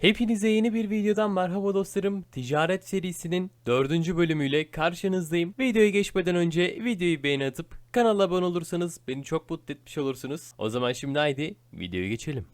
Hepinize yeni bir videodan merhaba dostlarım. Ticaret serisinin dördüncü bölümüyle karşınızdayım. Videoya geçmeden önce videoyu beğeni atıp kanala abone olursanız beni çok mutlu etmiş olursunuz. O zaman şimdi haydi videoya geçelim.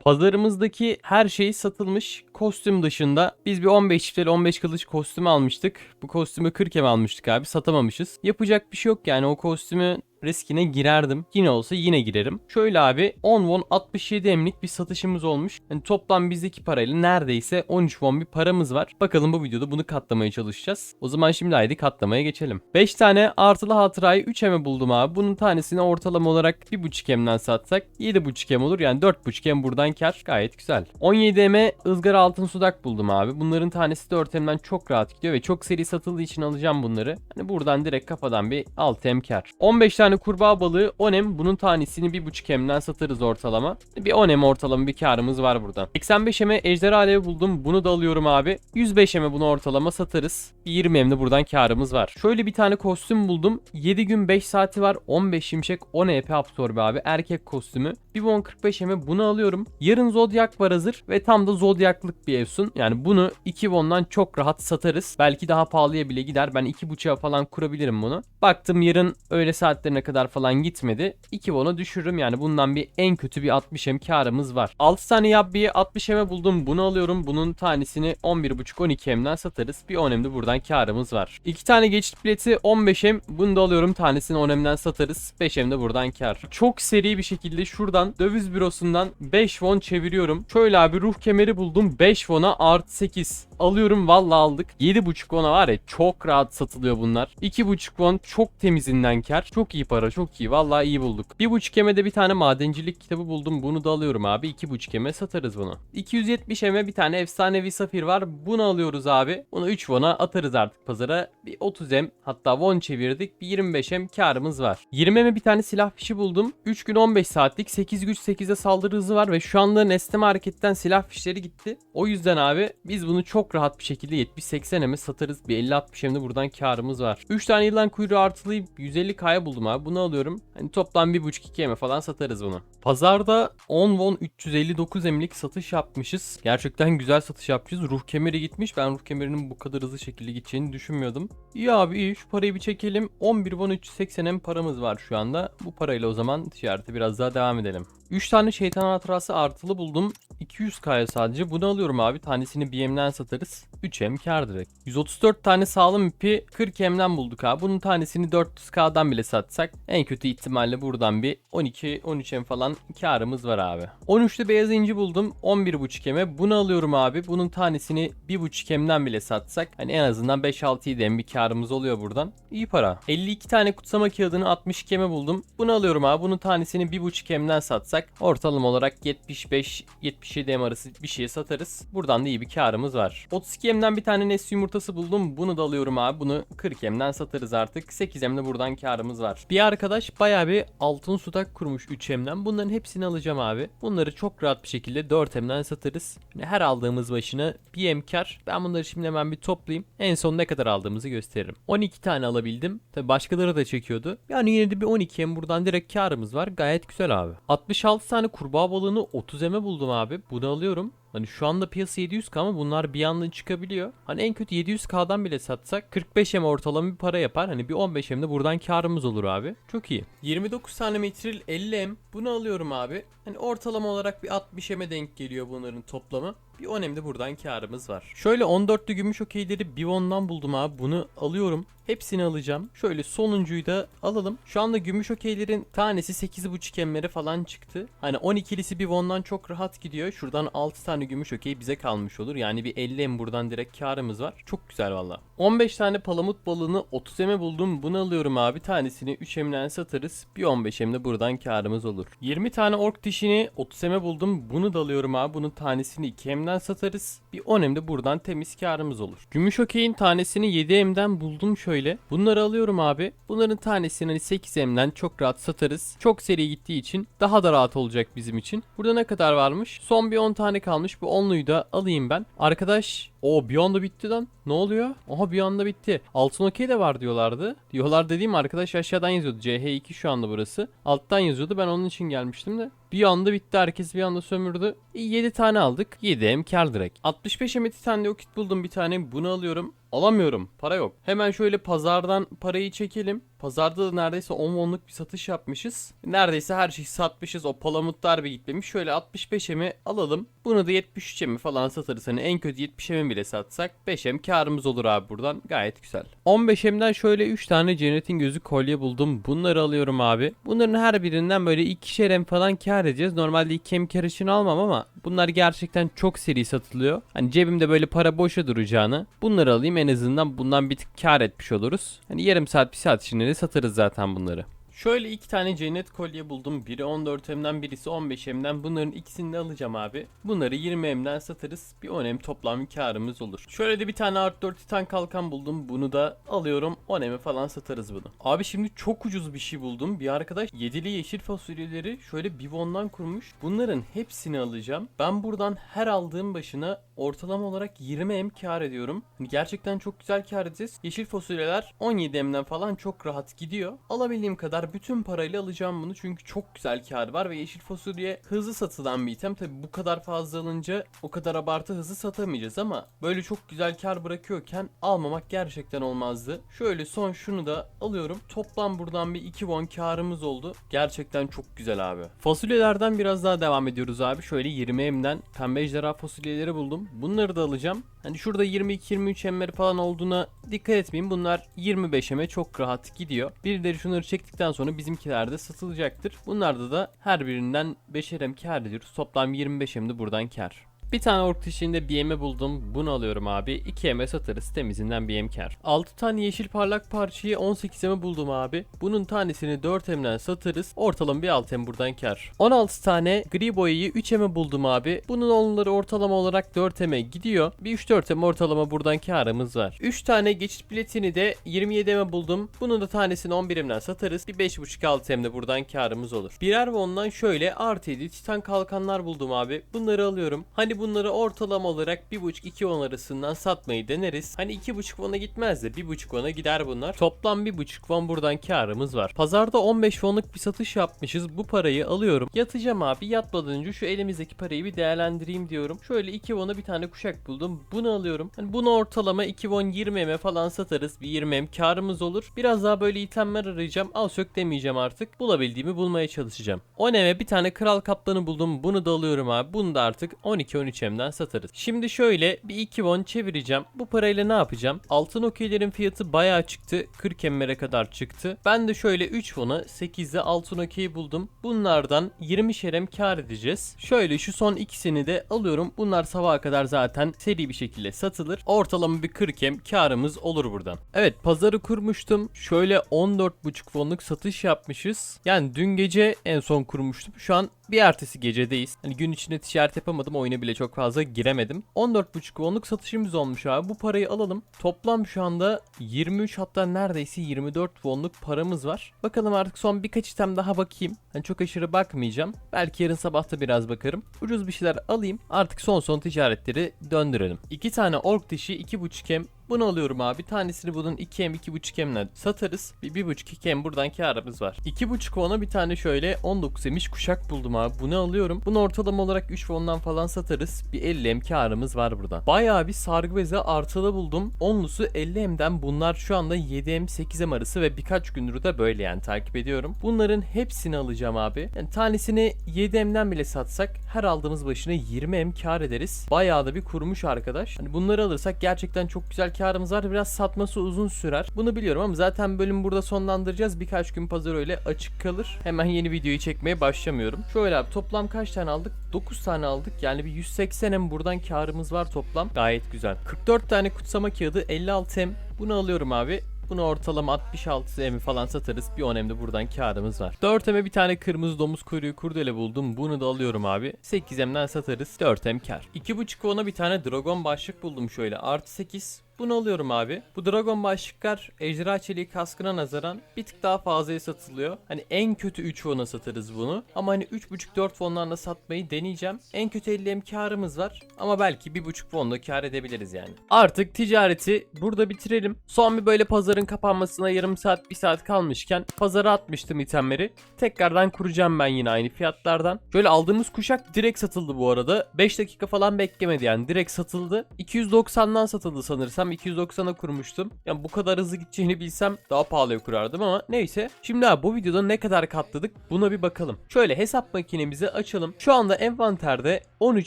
Pazarımızdaki her şey satılmış. Kostüm dışında biz bir 15 çifteli 15 kılıç kostümü almıştık. Bu kostümü 40 em almıştık abi satamamışız. Yapacak bir şey yok yani o kostümü riskine girerdim. Yine olsa yine girerim. Şöyle abi 10 won 67 emlik bir satışımız olmuş. Yani toplam bizdeki parayla neredeyse 13 won bir paramız var. Bakalım bu videoda bunu katlamaya çalışacağız. O zaman şimdi haydi katlamaya geçelim. 5 tane artılı hatırayı 3 eme buldum abi. Bunun tanesini ortalama olarak 1.5 emden satsak 7.5 em olur. Yani 4.5 em buradan kar. Gayet güzel. 17 eme ızgara altın sudak buldum abi. Bunların tanesi 4 emden çok rahat gidiyor ve çok seri satıldığı için alacağım bunları. Hani buradan direkt kafadan bir 6 em kar. 15 tane kurbağa balığı 10 em. Bunun tanesini 1.5 emden satarız ortalama. Bir 10 em ortalama bir karımız var buradan. 85 eme ejderha alevi buldum. Bunu da alıyorum abi. 105 eme bunu ortalama satarız. Bir 20 emde buradan karımız var. Şöyle bir tane kostüm buldum. 7 gün 5 saati var. 15 şimşek 10 EP absorbe abi. Erkek kostümü. Bir bon 45 eme bunu alıyorum. Yarın zodyak var hazır ve tam da zodyaklık bir evsun. Yani bunu 2 bondan çok rahat satarız. Belki daha pahalıya bile gider. Ben 2.5'a falan kurabilirim bunu. Baktım yarın öğle saatlerine kadar falan gitmedi. 2 bona düşürürüm yani bundan bir en kötü bir 60 em karımız var. 6 tane yabbiyi 60 eme buldum. Bunu alıyorum. Bunun tanesini 11.5-12 emden satarız. Bir 10 emde buradan karımız var. 2 tane geçit bileti 15 em. Bunu da alıyorum. Tanesini 10 emden satarız. 5 emde buradan kar. Çok seri bir şekilde şuradan döviz bürosundan 5 won çeviriyorum. Şöyle abi ruh kemeri buldum. 5 won'a artı 8. Alıyorum valla aldık. 7.5 won'a var ya çok rahat satılıyor bunlar. 2.5 won çok temizinden kar. Çok iyi para çok iyi. Valla iyi bulduk. 1.5 eme de bir tane madencilik kitabı buldum. Bunu da alıyorum abi. 2.5 eme satarız bunu. 270 eme bir tane efsanevi safir var. Bunu alıyoruz abi. Bunu 3 won'a atarız artık pazara. Bir 30 em hatta won çevirdik. Bir 25 em karımız var. 20 eme bir tane silah fişi buldum. 3 gün 15 saatlik 8 güç 8'e saldırı hızı var ve şu anda nesneme hareketten silah fişleri gitti. O yüzden abi biz bunu çok rahat bir şekilde 70-80 eme satarız. Bir 50-60 emde buradan karımız var. 3 tane yılan kuyruğu artılayıp 150 kaya buldum abi. Bunu alıyorum. Hani toplam 1.5-2 eme falan satarız bunu. Pazarda 10 won 359 emlik satış yapmışız. Gerçekten güzel satış yapmışız. Ruh kemeri gitmiş. Ben ruh kemerinin bu kadar hızlı şekilde gideceğini düşünmüyordum. İyi abi iyi. Şu parayı bir çekelim. 11 won 380 em paramız var şu anda. Bu parayla o zaman ticarete biraz daha devam edelim. 3 tane şeytan hatırası artılı buldum. 200k'ya sadece. Bunu alıyorum abi. Tanesini BM'den satarız. 3M kar direkt. 134 tane sağlam ipi 40M'den bulduk abi. Bunun tanesini 400k'dan bile satsak en kötü ihtimalle buradan bir 12-13M falan karımız var abi. 13'te beyaz inci buldum. 11.5M'e. Bunu alıyorum abi. Bunun tanesini 1.5M'den bile satsak hani en azından 5-6-7M bir karımız oluyor buradan. İyi para. 52 tane kutsama kağıdını 62M'e buldum. Bunu alıyorum abi. Bunun tanesini 1.5M'den satsak ortalama olarak 75-77 M arası bir şeye satarız. Buradan da iyi bir karımız var. 32 M'den bir tane Nesli yumurtası buldum. Bunu da alıyorum abi. Bunu 40 M'den satarız artık. 8 M'de buradan karımız var. Bir arkadaş bayağı bir altın sudak kurmuş 3 M'den. Bunların hepsini alacağım abi. Bunları çok rahat bir şekilde 4 M'den satarız. Her aldığımız başına bir M kar. Ben bunları şimdi hemen bir toplayayım. En son ne kadar aldığımızı gösteririm. 12 tane alabildim. Tabi başkaları da çekiyordu. Yani yine de bir 12 M buradan direkt karımız var. Gayet güzel abi. 66 tane kurbağa balığını 30 M'e buldum abi. Bunu alıyorum. Hani şu anda piyasa 700k ama bunlar bir yandan çıkabiliyor. Hani en kötü 700k'dan bile satsak 45 M ortalama bir para yapar. Hani bir 15 M de buradan karımız olur abi. Çok iyi. 29 tane metril 50 M. Bunu alıyorum abi. Hani ortalama olarak bir 60 M'e denk geliyor bunların toplamı. Bir 10 M de buradan karımız var. Şöyle 14'lü gümüş okeyleri bir ondan buldum abi. Bunu alıyorum. Hepsini alacağım. Şöyle sonuncuyu da alalım. Şu anda gümüş okeylerin tanesi 8.5 emmere falan çıktı. Hani 12'lisi bir ondan çok rahat gidiyor. Şuradan 6 tane gümüş okey bize kalmış olur. Yani bir 50 em buradan direkt karımız var. Çok güzel valla. 15 tane palamut balığını 30 eme buldum. Bunu alıyorum abi. Tanesini 3 emden satarız. Bir 15 emde buradan karımız olur. 20 tane ork dişini 30 eme buldum. Bunu da alıyorum abi. Bunun tanesini 2 emden satarız. Bir 10 emde buradan temiz karımız olur. Gümüş okeyin tanesini 7 emden buldum şöyle. Bunları alıyorum abi. Bunların tanesini hani 8 emden çok rahat satarız. Çok seri gittiği için daha da rahat olacak bizim için. Burada ne kadar varmış? Son bir 10 tane kalmış. Bu 10'luyu da alayım ben. Arkadaş O bir anda bitti lan. Ne oluyor? Aha bir anda bitti. Altın okey de var diyorlardı. Diyorlar dediğim arkadaş aşağıdan yazıyordu. CH2 şu anda burası. Alttan yazıyordu. Ben onun için gelmiştim de. Bir anda bitti. Herkes bir anda sömürdü. 7 tane aldık. 7 hem kar direkt. 65 hem tane de kit buldum bir tane. Bunu alıyorum. Alamıyorum. Para yok. Hemen şöyle pazardan parayı çekelim. Pazarda da neredeyse 10 wonluk bir satış yapmışız. Neredeyse her şeyi satmışız. O palamutlar bir gitmemiş. Şöyle 65 emi alalım. Bunu da 73 emi falan satarız. Hani en kötü 70 emi bile satsak 5 em karımız olur abi buradan. Gayet güzel. 15 emden şöyle 3 tane cennetin gözü kolye buldum. Bunları alıyorum abi. Bunların her birinden böyle 2'şer em falan kar edeceğiz. Normalde 2 em kar için almam ama bunlar gerçekten çok seri satılıyor. Hani cebimde böyle para boşa duracağını bunları alayım en azından bundan bir tık kar etmiş oluruz. Hani yarım saat bir saat içinde de satarız zaten bunları. Şöyle iki tane cennet kolye buldum. Biri 14M'den birisi 15M'den. Bunların ikisini de alacağım abi. Bunları 20M'den satarız. Bir 10M toplam bir karımız olur. Şöyle de bir tane Art 4 Titan kalkan buldum. Bunu da alıyorum. 10M'e falan satarız bunu. Abi şimdi çok ucuz bir şey buldum. Bir arkadaş yedili yeşil fasulyeleri şöyle Bivon'dan kurmuş. Bunların hepsini alacağım. Ben buradan her aldığım başına ortalama olarak 20M kar ediyorum. Hani gerçekten çok güzel kar edeceğiz. Yeşil fasulyeler 17M'den falan çok rahat gidiyor. Alabildiğim kadar bütün parayla alacağım bunu çünkü çok güzel kar var ve yeşil fasulye hızlı satılan bir item. Tabi bu kadar fazla alınca o kadar abartı hızlı satamayacağız ama böyle çok güzel kar bırakıyorken almamak gerçekten olmazdı. Şöyle son şunu da alıyorum. Toplam buradan bir 2 won karımız oldu. Gerçekten çok güzel abi. Fasulyelerden biraz daha devam ediyoruz abi. Şöyle 20 emden pembe ejderha fasulyeleri buldum. Bunları da alacağım. Hani şurada 22-23 emleri falan olduğuna dikkat etmeyin. Bunlar 25 eme çok rahat gidiyor. Birileri şunları çektikten sonra bizimkiler de satılacaktır. Bunlarda da her birinden 5'er em kar ediyoruz. Toplam 25 em buradan kar. Bir tane ork dişinde BM'e buldum. Bunu alıyorum abi. 2 M'e satarız. Temizinden BM kar. 6 tane yeşil parlak parçayı 18 M'e buldum abi. Bunun tanesini 4 M'den satarız. Ortalama bir 6 M buradan kar. 16 tane gri boyayı 3 M'e buldum abi. Bunun onları ortalama olarak 4 M'e gidiyor. Bir 3-4 M ortalama buradan karımız var. 3 tane geçit biletini de 27 M'e buldum. Bunun da tanesini 11 M'den satarız. Bir 5.5-6 M'de buradan karımız olur. Birer ve ondan şöyle artı 7 titan kalkanlar buldum abi. Bunları alıyorum. Hani bunları ortalama olarak 1.5-2 won arasından satmayı deneriz. Hani 2.5 won'a gitmez de 1.5 won'a gider bunlar. Toplam 1.5 won buradan karımız var. Pazarda 15 won'luk bir satış yapmışız. Bu parayı alıyorum. Yatacağım abi. Yatmadan önce şu elimizdeki parayı bir değerlendireyim diyorum. Şöyle 2 won'a bir tane kuşak buldum. Bunu alıyorum. Hani bunu ortalama 2 won 20 m'e falan satarız. Bir 20 m karımız olur. Biraz daha böyle itemler arayacağım. Al sök demeyeceğim artık. Bulabildiğimi bulmaya çalışacağım. 10 m'e bir tane kral kaplanı buldum. Bunu da alıyorum abi. Bunu da artık 12-13 m'den satarız. Şimdi şöyle bir 2 won çevireceğim. Bu parayla ne yapacağım? Altın okeylerin fiyatı bayağı çıktı. 40 emmere kadar çıktı. Ben de şöyle 3 won'a 8'de altın okey buldum. Bunlardan 20 şerem kar edeceğiz. Şöyle şu son ikisini de alıyorum. Bunlar sabaha kadar zaten seri bir şekilde satılır. Ortalama bir 40 em karımız olur buradan. Evet pazarı kurmuştum. Şöyle 14,5 wonluk satış yapmışız. Yani dün gece en son kurmuştum. Şu an bir ertesi gecedeyiz. Hani gün içinde ticaret yapamadım. Oyuna bile fazla giremedim. 14,5 wonluk satışımız olmuş abi. Bu parayı alalım. Toplam şu anda 23 hatta neredeyse 24 wonluk paramız var. Bakalım artık son birkaç item daha bakayım. Hani çok aşırı bakmayacağım. Belki yarın sabah da biraz bakarım. Ucuz bir şeyler alayım. Artık son son ticaretleri döndürelim. 2 tane ork dişi 2,5 em bunu alıyorum abi. Tanesini bunun 2M 2.5 M'le satarız. Bir 1.5 2M buradan karımız var. 2.5 ona bir tane şöyle 19 emiş kuşak buldum abi. Bunu alıyorum. Bunu ortalama olarak 3 ondan falan satarız. Bir 50 M karımız var buradan. Bayağı bir sargı bezi artılı buldum. Onlusu 50 M'den bunlar şu anda 7 M 8 M arası ve birkaç gündür de böyle yani takip ediyorum. Bunların hepsini alacağım abi. Yani tanesini 7 M'den bile satsak her aldığımız başına 20 M kar ederiz. Bayağı da bir kurmuş arkadaş. Hani bunları alırsak gerçekten çok güzel karımız var. Biraz satması uzun sürer. Bunu biliyorum ama zaten bölümü burada sonlandıracağız. Birkaç gün pazar öyle açık kalır. Hemen yeni videoyu çekmeye başlamıyorum. Şöyle abi toplam kaç tane aldık? 9 tane aldık. Yani bir 180 em buradan karımız var toplam. Gayet güzel. 44 tane kutsama kağıdı 56 em. Bunu alıyorum abi. Bunu ortalama 66 emi falan satarız. Bir 10 emde buradan karımız var. 4 eme bir tane kırmızı domuz kuyruğu kurdele buldum. Bunu da alıyorum abi. 8 emden satarız. 4 em kar. 2.5 ona bir tane dragon başlık buldum şöyle. Artı 8. bunu alıyorum abi. Bu Dragon başlıklar ejderha çeliği kaskına nazaran bir tık daha fazlaya satılıyor. Hani en kötü 3 won'a satarız bunu. Ama hani 3.5-4 won'larla satmayı deneyeceğim. En kötü 50 hem karımız var. Ama belki 1.5 won'da kar edebiliriz yani. Artık ticareti burada bitirelim. Son bir böyle pazarın kapanmasına yarım saat 1 saat kalmışken pazara atmıştım itemleri. Tekrardan kuracağım ben yine aynı fiyatlardan. Şöyle aldığımız kuşak direkt satıldı bu arada. 5 dakika falan beklemedi yani direkt satıldı. 290'dan satıldı sanırsam. 290'a kurmuştum. Yani bu kadar hızlı gideceğini bilsem daha pahalıya kurardım ama neyse. Şimdi abi bu videoda ne kadar katladık buna bir bakalım. Şöyle hesap makinemizi açalım. Şu anda envanterde 13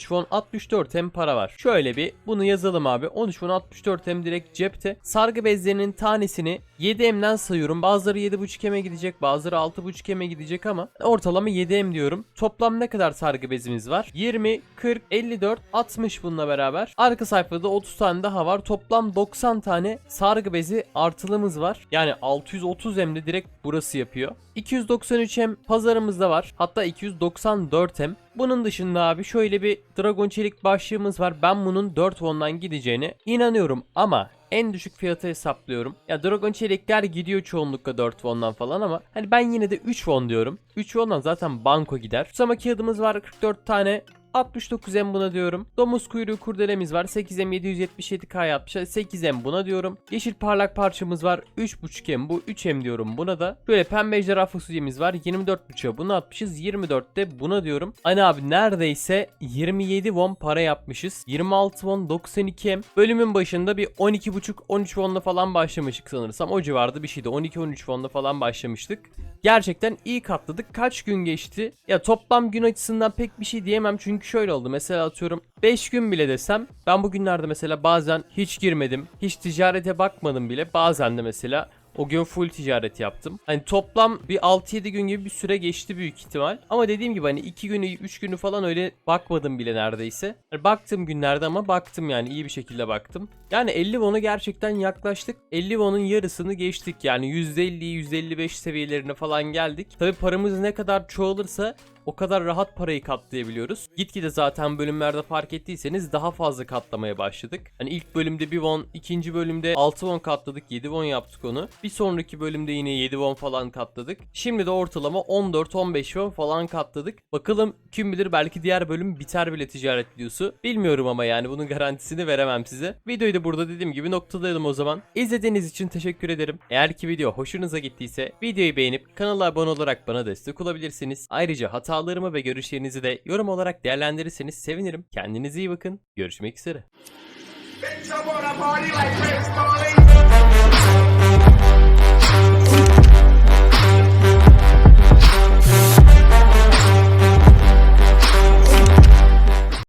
won 64 hem para var. Şöyle bir bunu yazalım abi. 13 won 64 hem direkt cepte. Sargı bezlerinin tanesini 7 M'den sayıyorum. Bazıları 7.5 M'e gidecek, bazıları 6.5 M'e gidecek ama ortalama 7 M diyorum. Toplam ne kadar sargı bezimiz var? 20, 40, 54, 60 bununla beraber. Arka sayfada 30 tane daha var. Toplam 90 tane sargı bezi artılımız var. Yani 630 M'de direkt burası yapıyor. 293 M pazarımızda var. Hatta 294 M. Bunun dışında abi şöyle bir Dragon Çelik başlığımız var. Ben bunun 4 won'dan gideceğine inanıyorum ama en düşük fiyatı hesaplıyorum. Ya Dragon Çelikler gidiyor çoğunlukla 4 won'dan falan ama hani ben yine de 3 won diyorum. 3 won'dan zaten banko gider. Susama kağıdımız var 44 tane. 69M buna diyorum. Domuz kuyruğu kurdelemiz var. 8M 777K yapmış. 8M buna diyorum. Yeşil parlak parçamız var. 3.5M bu. 3M diyorum buna da. Böyle pembe ejderha fasulyemiz var. 24.5'a bunu atmışız. 24'te buna diyorum. Hani abi neredeyse 27 won para yapmışız. 26 won 92M. Bölümün başında bir 12.5-13 wonla falan başlamıştık sanırsam. O civarda bir şeydi. 12-13 wonla falan başlamıştık. Gerçekten iyi katladık. Kaç gün geçti? Ya toplam gün açısından pek bir şey diyemem çünkü şöyle oldu. Mesela atıyorum 5 gün bile desem ben bugünlerde mesela bazen hiç girmedim. Hiç ticarete bakmadım bile. Bazen de mesela o gün full ticaret yaptım. Hani toplam bir 6-7 gün gibi bir süre geçti büyük ihtimal. Ama dediğim gibi hani 2 günü 3 günü falan öyle bakmadım bile neredeyse. Hani baktım günlerde ama baktım yani iyi bir şekilde baktım. Yani 50 won'a gerçekten yaklaştık. 50 won'un yarısını geçtik. Yani %50 %55 seviyelerine falan geldik. Tabi paramız ne kadar çoğalırsa o kadar rahat parayı katlayabiliyoruz. Gitgide zaten bölümlerde fark ettiyseniz daha fazla katlamaya başladık. Hani ilk bölümde 1 won, ikinci bölümde 6 won katladık, 7 won yaptık onu. Bir sonraki bölümde yine 7 won falan katladık. Şimdi de ortalama 14-15 won falan katladık. Bakalım kim bilir belki diğer bölüm biter bile ticaret videosu. Bilmiyorum ama yani bunun garantisini veremem size. Videoyu da burada dediğim gibi noktalayalım o zaman. İzlediğiniz için teşekkür ederim. Eğer ki video hoşunuza gittiyse videoyu beğenip kanala abone olarak bana destek olabilirsiniz. Ayrıca hatalarımı ve görüşlerinizi de yorum olarak değerlendirirseniz sevinirim. Kendinize iyi bakın. Görüşmek üzere.